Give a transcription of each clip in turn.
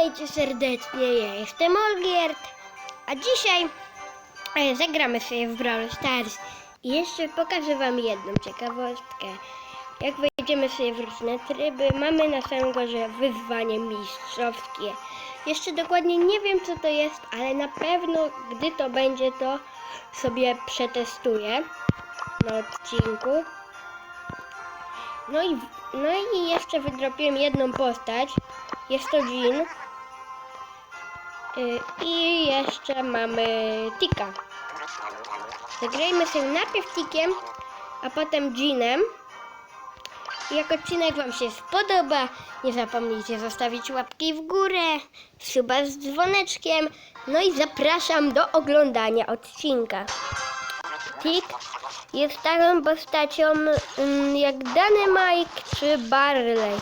Witajcie serdecznie, ja jestem Olgierd, a dzisiaj e, zagramy sobie w Brawl Stars i jeszcze pokażę wam jedną ciekawostkę. Jak wejdziemy sobie w różne tryby, mamy na samym górze wyzwanie mistrzowskie. Jeszcze dokładnie nie wiem co to jest, ale na pewno gdy to będzie to sobie przetestuję na odcinku. No i, no i jeszcze wydropiłem jedną postać. Jest to Jean. Y, I jeszcze mamy Tika. Zagrajmy sobie najpierw Tikiem, a potem. I Jak odcinek Wam się spodoba, nie zapomnijcie zostawić łapki w górę, suba z dzwoneczkiem, no i zapraszam do oglądania odcinka. Tik jest taką postacią mm, jak Dynamite czy Barley.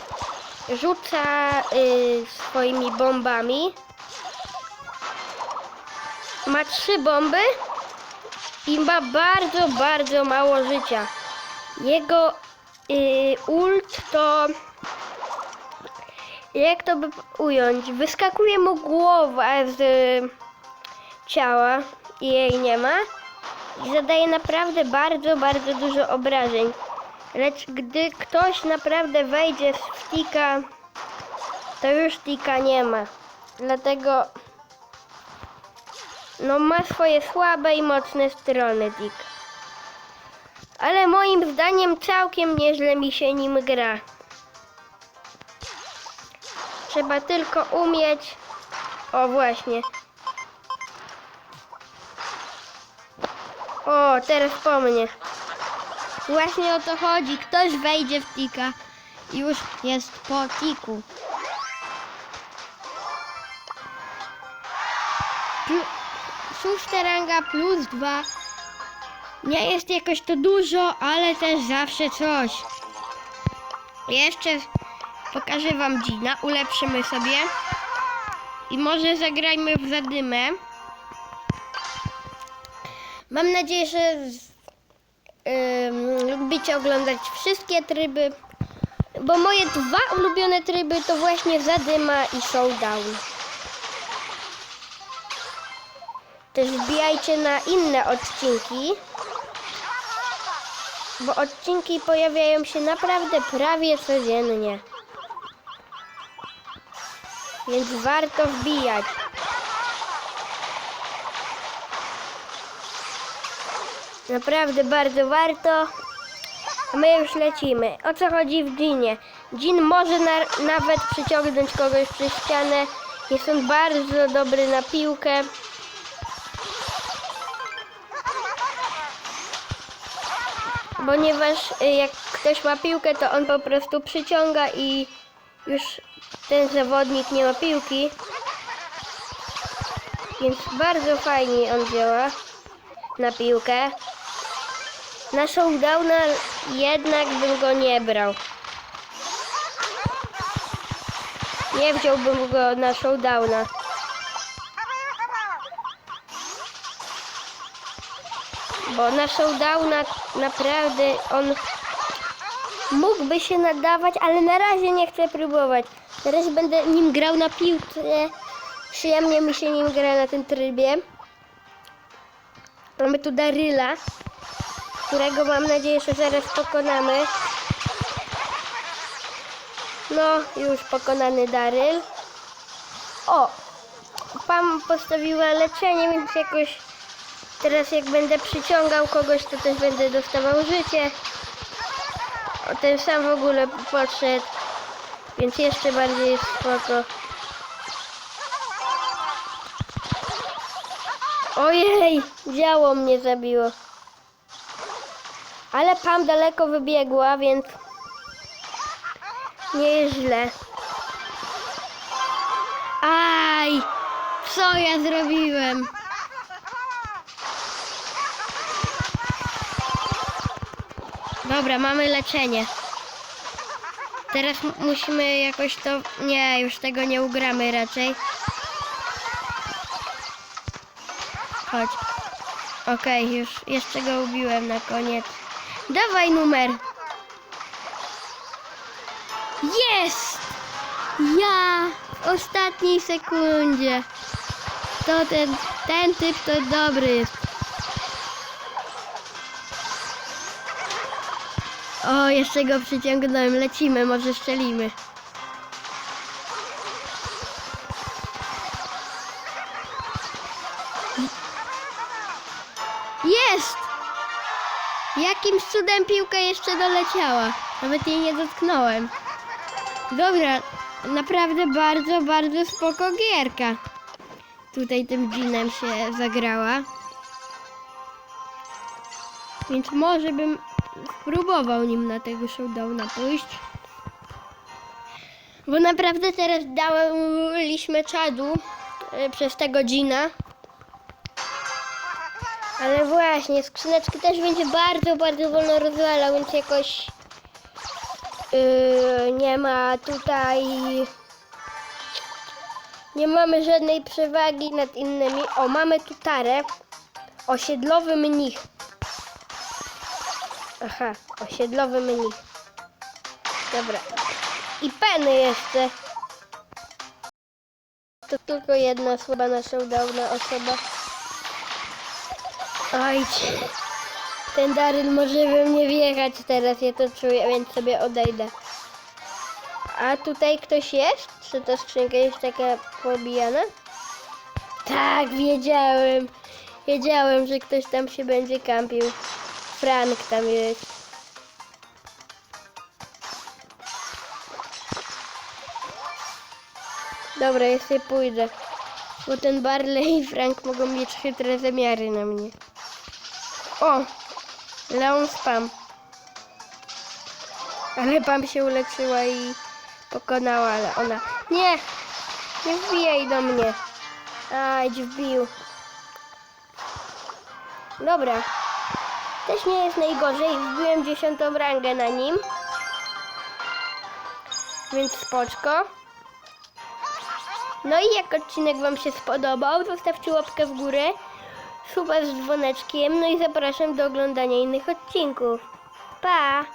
Rzuca y, swoimi bombami. Ma trzy bomby i ma bardzo, bardzo mało życia. Jego y, ult to jak to by ująć? Wyskakuje mu głowa z y, ciała i jej nie ma i zadaje naprawdę bardzo, bardzo dużo obrażeń. Lecz gdy ktoś naprawdę wejdzie z tika, to już tika nie ma. Dlatego no ma swoje słabe i mocne strony tik. Ale moim zdaniem całkiem nieźle mi się nim gra. Trzeba tylko umieć. O właśnie. O, teraz po mnie. Właśnie o to chodzi. Ktoś wejdzie w tika już jest po tiku. Szósta ranga plus dwa. Nie jest jakoś to dużo, ale też zawsze coś. Jeszcze pokażę wam Gina, ulepszymy sobie. I może zagrajmy w zadymę. Mam nadzieję, że ym, lubicie oglądać wszystkie tryby, bo moje dwa ulubione tryby to właśnie Zadyma i Showdown. Też wbijajcie na inne odcinki, bo odcinki pojawiają się naprawdę prawie codziennie. Więc warto wbijać. Naprawdę bardzo warto. A my już lecimy. O co chodzi w Ginie? Gin może na, nawet przyciągnąć kogoś przez ścianę. Jest on bardzo dobry na piłkę. Ponieważ y, jak ktoś ma piłkę, to on po prostu przyciąga i już ten zawodnik nie ma piłki. Więc bardzo fajnie on działa na piłkę. Na showdowna jednak bym go nie brał. Nie wziąłbym go na showdowna. Bo na naprawdę on mógłby się nadawać, ale na razie nie chcę próbować. Na razie będę nim grał na piłce. Przyjemnie mi się nim gra na tym trybie. Mamy tu Daryla, którego mam nadzieję, że zaraz pokonamy. No, już pokonany Daryl. O! Pam postawiła leczenie, więc jakoś teraz jak będę przyciągał kogoś, to też będę dostawał życie. O, ten sam w ogóle podszedł, więc jeszcze bardziej jest spoko. Ojej, działo mnie zabiło. Ale Pam daleko wybiegła, więc nie jest źle. Aj, co ja zrobiłem? Dobra, mamy leczenie. Teraz musimy jakoś to... Nie, już tego nie ugramy raczej. Chodź. Okej, już jeszcze go ubiłem na koniec. Dawaj numer. Jest! Ja w ostatniej sekundzie. To ten, ten typ to dobry jest. O, jeszcze go przyciągnąłem. Lecimy, może strzelimy. Jest! Jakimś cudem piłka jeszcze doleciała. Nawet jej nie dotknąłem. Dobra, naprawdę bardzo, bardzo spoko gierka. Tutaj tym dżinem się zagrała. Więc może bym spróbował nim na tego showdowna pójść. Bo naprawdę teraz daliśmy czadu e, przez tego dżina. Ale właśnie, skrzyneczki też będzie bardzo, bardzo wolno rozwalał, więc jakoś yy, nie ma tutaj nie mamy żadnej przewagi nad innymi. O, mamy tu tarę. Osiedlowy mnich. Aha, osiedlowy mnich. Dobra. I peny jeszcze. To tylko jedna słaba na showdowna osoba. Oj, ten Daryl może we mnie wjechać teraz, ja to czuję, więc sobie odejdę. A tutaj ktoś jest? Czy ta skrzynka jest taka pobijana? Tak, wiedziałem. Wiedziałem, że ktoś tam się będzie kampił. Frank tam jest. Dobra, ja sobie pójdę. Bo ten Barley i Frank mogą mieć chytre zamiary na mnie. O! Leon Spam. Ale Pam się uleczyła i pokonała, ale ona... Nie! Nie wbijaj do mnie. Aj, wbił. Dobra. Też nie jest najgorzej. Wbiłem dziesiątą rangę na nim. Więc spoczko. No i jak odcinek Wam się spodobał, zostawcie łapkę w górę, suba z dzwoneczkiem, no i zapraszam do oglądania innych odcinków. Pa!